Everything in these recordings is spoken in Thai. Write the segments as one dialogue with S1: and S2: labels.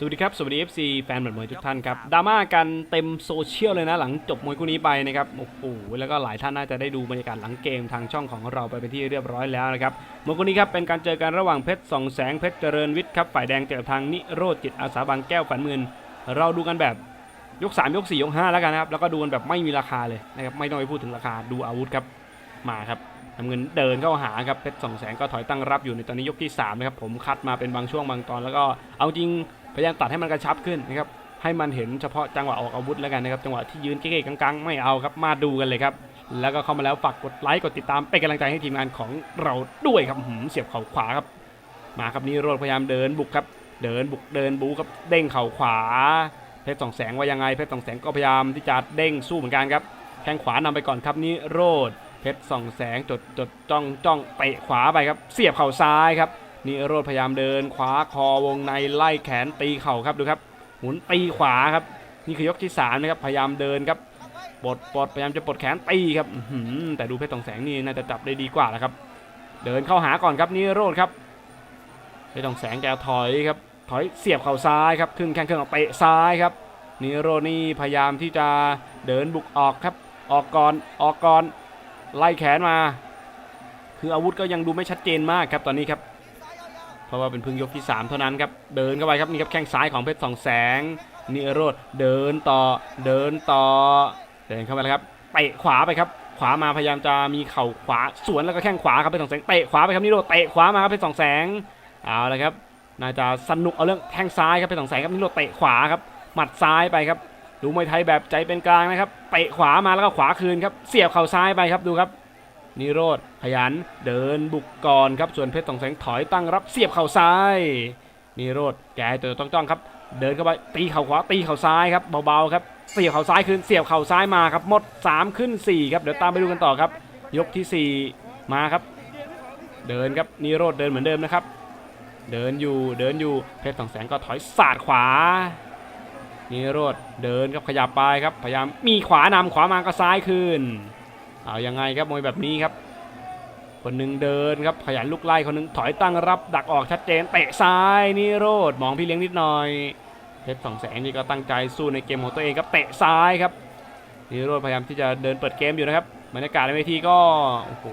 S1: สวัสดีครับ สวัสดี FC แฟนหมัดมวยทุกท่านครับดราม่ากันเต็มโซเชียลเลยนะ หลังจบมวยคู่นี้ไปนะครับโอ้โหแล้วก็หลายท่านน่าจะได้ดูบรรยากาศหลังเกมทางช่องของเราไปเป็นที่เรียบร้อยแล้วนะครับมวยคู่นี้ครับเป็นการเจอกันระหว่างเพชรสองแสงเพชรเจริญวิทย์ครับฝ่ายแดงเจอทางนิโรธจิตอาสาบางแก้วฝันมื่นเราดูกันแบบยก 3 ยก 4 ยก 5 แล้วกันนะครับแล้วก็ดูกันแบบไม่มีราคาเลยนะครับไม่ต้องไปพูดถึงราคาดูอาวุธครับมาครับน้ำเงินเดินเข้าหาครับเพชรสองแสงก็ถอยตั้งรับอยู่ในตอนนี้ยกที่3นะครับผมคัดมาเป็นบางช่วงบางตอนแล้วก็เอาจริง พยายามตัดให้มันกระชับขึ้นนะครับให้มันเห็นเฉพาะจังหวะออกอาวุธแล้วกันนะครับจังหวะที่ยืนเก๊กๆกังๆ ไม่เอาครับมาดูกันเลยครับ แล้วก็เข้ามาแล้วฝากกดไลค์กดติดตามเป็นกำลังใจให้ทีมงานของเราด้วยครับหืมเสียบเข่าขวาครับ มาครับนี่โรดพยายามเดินบุกครับ เดินบุกเดินบูครับเด้งเข่าขวาเพชรสองแสงว่ายังไงเพชรสองแสงก็พยายามที่จะเด้งสู้เหมือนกันครับแข้งขวานำไปก่อนครับนี่โรดเพชรสองแสงจดจดจ้องจ้องเตะขวาไปครับ เสียบเข่าซ้ายครับ นี่โรดพยายามเดิน ขวาคอวงในไล่แขนตีเข่าครับดูครับ หมุนตีขวาครับ นี่คือยกที่สามนะครับพยายามเดินครับปลดปลดพยายามจะปลดแขนตีครับแต่ดูเพชรตองแสงนี่น่าจะจับได้ดีกว่าแล้วครับ เดินเข้าหาก่อนครับนี่โรดครับเพชรตองแสงแกถอยครับถอยเสียบเข่าซ้ายครับขึ้นแข้งเครื่องออกเตะซ้ายครับนี่โรดนี่พยายามที่จะเดินบุกออกครับ ออกก่อนออกก่อนไล่แขนมา คืออาวุธก็ยังดูไม่ชัดเจนมากครับตอนนี้ครับ เพราะว่าเป็นพึ่งยกที่ 3 เท่านั้นครับ เดินเข้าไปครับนี่ครับแข้งซ้ายของเพชรสองแสงนิโรธเดินต่อเดินต่อ เดินเข้าไปแล้วครับเตะขวาไปครับ ขวามาพยายามจะมีเข่าขวาสวนแล้วก็แข้งขวาครับเพชรสองแสงเตะขวาไปครับนิโรธเตะขวามาครับเพชรสองแสงเอาละครับน่าจะสนุกเอาเรื่องแข้งซ้ายครับเพชรสองแสงครับนิโรธเตะขวาครับหมัดซ้ายไปครับดูมวยไทยแบบใจเป็นกลางนะครับเตะขวามาแล้วก็ขวาคืนครับเสียบเข่าซ้ายไปครับดูครับ นิโรธขยันเดินบุกก่อนครับส่วนเพชรตองแสงถอยตั้งรับเสียบเข่าซ้ายนิโรธแกตัวต้องจ้องครับ เดินเข้าไปตีเข่าขวาตีเข่าซ้ายครับเบาๆครับเสียบเข่าซ้ายคืนเสียบเข่าซ้ายมาครับหมด 3 ขึ้น 4 ครับเดี๋ยวตามไปดูกันต่อครับ ยกทีสี่ 4 มาครับ เดินครับนิโรธเดินเหมือนเดิมนะครับ เดินอยู่เดินอยู่เพชรตองแสงก็ถอยสาดขวานิโรธเดินครับขยับไปครับพยายามมีขวานำขวามาก็ซ้ายคืน เอายังไงครับมวยแบบนี้ครับ คนหนึ่งเดินครับขยันลุกไล่คนหนึ่งถอยตั้งรับดักออกชัดเจนเตะซ้ายนี่โรดมองพี่เลี้ยงนิดหน่อยเพชรสองแสงนี่ก็ตั้งใจสู้ในเกมของตัวเองครับเตะซ้ายครับนี่โรดพยายามที่จะเดินเปิดเกมอยู่นะครับบรรยากาศในเวทีก็โอ้โห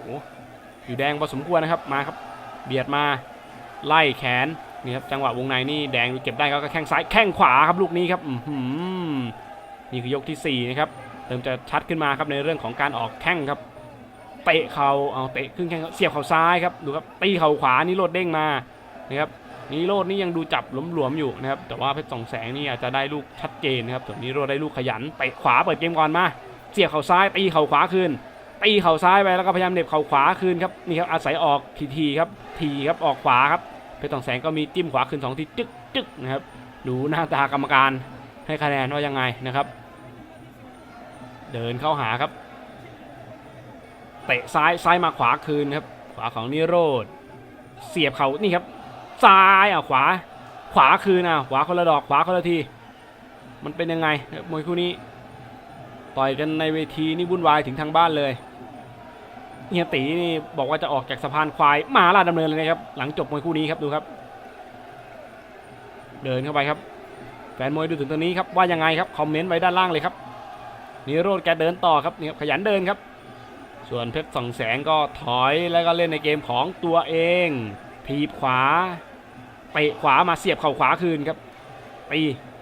S1: อยู่แดงพอสมควรนะครับมาครับ เบียดมาไล่แขนนี่ครับจังหวะวงในนี่แดงเก็บได้ก็แข้งซ้ายแข้งขวาครับลูกนี้ครับอื้อหือนี่คือยกที่สี่นะครับ เริ่มจะชัดขึ้นมาครับในเรื่องของการออกแข้งครับเตะเข่าเอาเตะขึ้นแข้งเสียบเข่าซ้ายครับดูครับตีเข่าขวานี่โลดเด้งมานะครับนี่โลดนี่ยังดูจับหลวมๆอยู่นะครับแต่ว่าเพชรสองแสงนี่อาจจะได้ลูกชัดเจนนะครับส่วนนี้โลดได้ลูกขยันเตะขวาเปิดเกมก่อนมาเสียบเข่าซ้ายตีเข่าขวาคืนตีเข่าซ้ายไปแล้วก็พยายามเหน็บเข่าขวาคืนครับนี่ครับอาศัยออกทีๆครับทีครับออกขวาครับเพชรสองแสงก็มีจิ้มขวาคืนสองทีจึ๊กจึ๊กนะครับดูหน้าตากรรมการให้คะแนนว่ายังไงนะครับ เดินเข้าหาครับ เตะซ้ายซ้ายมาขวาคืนครับ ขวาของนิโรธเสียบเขานี่ครับ ซ้ายอะขวา ขวาคืนอะขวาคนละดอกขวาคนละที มันเป็นยังไงมวยคู่นี้ ต่อยกันในเวทีนี่วุ่นวายถึงทางบ้านเลยเฮียตีนี่บอกว่าจะออกจากสะพานควายมาลาดดำเนินเลยนะครับ หลังจบมวยคู่นี้ครับดูครับ เดินเข้าไปครับแฟนมวยดูถึงตรงนี้ครับว่ายังไงครับคอมเมนต์ไว้ด้านล่างเลยครับ นิโรธแกเดินต่อครับนี่ครับขยันเดินครับ ส่วนเพชรสองแสงก็ถอยแล้วก็เล่นในเกมของตัวเองถีบขวาเตะขวามาเสียบเข่าขวาคืนครับตี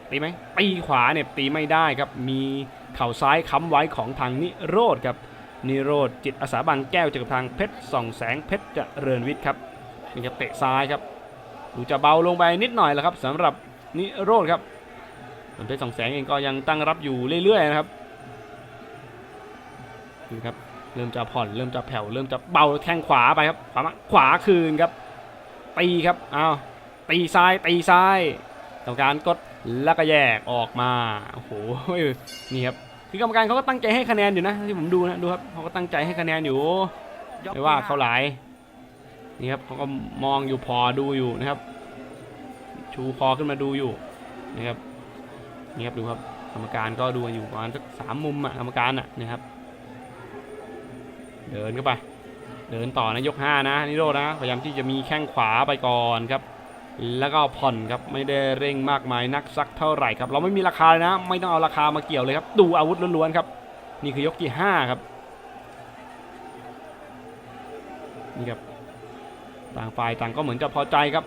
S1: ตีไหมตีขวาเนี่ยตีไม่ได้ครับมีเข่าซ้ายค้ำไว้ของทางนิโรธครับนิโรธจิตอาสาบางแก้วเจอกับทางเพชรส่องแสงเพชรเจริญวิทย์ครับนี่ครับเตะซ้ายครับดูจะเบาลงไปนิดหน่อยแล้วครับสำหรับนิโรธครับส่วนเพชรส่องแสงเองก็ยังตั้งรับอยู่เรื่อยๆนะครับ ดูครับเริ่มจะผ่อนเริ่มจะแผ่วเริ่มจะเบาแข้งขวาไปครับขวามาขวาคืนครับตีครับอ้าวตีซ้ายตีซ้ายกรรมการกดแล้วก็แยกออกมาโอ้โหนี่ครับคือกรรมการเขาก็ตั้งใจให้คะแนนอยู่นะที่ผมดูนะดูครับเขาก็ตั้งใจให้คะแนนอยู่ไม่ว่าเขาหลายนี่ครับเขาก็มองอยู่พอดูอยู่นะครับ ชูคอขึ้นมาดูอยู่นะครับนี่ครับดูครับกรรมการก็ดูอยู่ประมาณสักสามมุมอะกรรมการอะนะครับ เดินเข้าไป เดินต่อนะยก 5 นะนิโรนะพยายามที่จะมีแข้งขวาไปก่อนครับ แล้วก็ผ่อนครับไม่ได้เร่งมากมายนักสักเท่าไหร่ครับ เราไม่มีราคาเลยนะ ไม่ต้องเอาราคามาเกี่ยวเลยครับ ดูอาวุธล้วนๆครับ นี่คือยกที่ห้าครับนี่ครับต่างฝ่ายต่างก็เหมือนจะพอใจครับ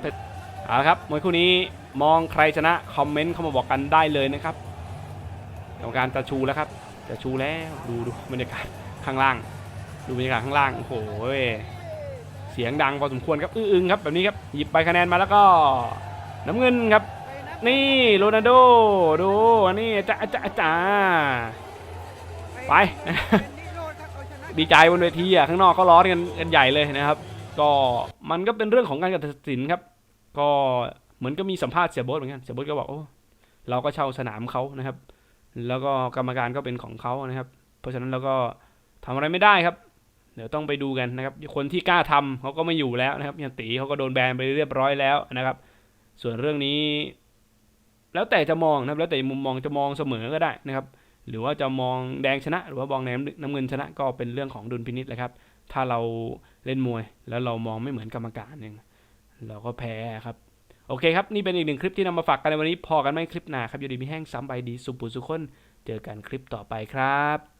S1: เอาละครับมวยคู่นี้มองใครชนะคอมเมนต์เข้ามาบอกกันได้เลยนะครับกรรมการจะชูแล้วครับจะชูแล้วดูดูบรรยากาศข้างล่าง ดูบรรยากาศข้างล่างโอ้โหเสียงดังพอสมควรครับ อื้ออึงครับแบบนี้ครับหยิบใบคะแนนมาแล้วก็น้ำเงินครับ นี่โรนัลโดดูนี่จ้าจ้าจ้าไป ดีใจบนเวทีอะข้างนอกก็ร้อนกันกันใหญ่เลยนะครับ ก็มันก็เป็นเรื่องของการตัดสินครับ ก็เหมือนก็มีสัมภาษณ์เสียโบ๊ทเหมือนกันเสียโบ๊ทก็บอกโอ้เราก็เช่าสนามเขานะครับ แล้วก็กรรมการก็เป็นของเขานะครับ เพราะฉะนั้นเราก็ทำอะไรไม่ได้ครับ เดี๋ยวต้องไปดูกันนะครับ คนที่กล้าทำเขาก็ไม่อยู่แล้วนะครับอย่างตีเขาก็โดนแบนไปเรียบร้อยแล้วนะครับ ส่วนเรื่องนี้ แล้วแต่จะมองนะครับ แล้วแต่มุมมองจะมองเสมอก็ได้นะครับ หรือว่าจะมองแดงชนะ หรือว่ามองแดงน้ำเงินชนะก็เป็นเรื่องของดุลพินิษแหละครับ ถ้าเราเล่นมวย แล้วเรามองไม่เหมือนกรรมการเนี่ยเราก็แพ้ครับโอเคครับ นี่เป็นอีกหนึ่งคลิปที่นำมาฝากกันในวันนี้ พอกันไหมคลิปหน้าครับ อยู่ดีมีแห้งซ้ำใบดี สุปุสุคน เจอกันคลิปต่อไปครับ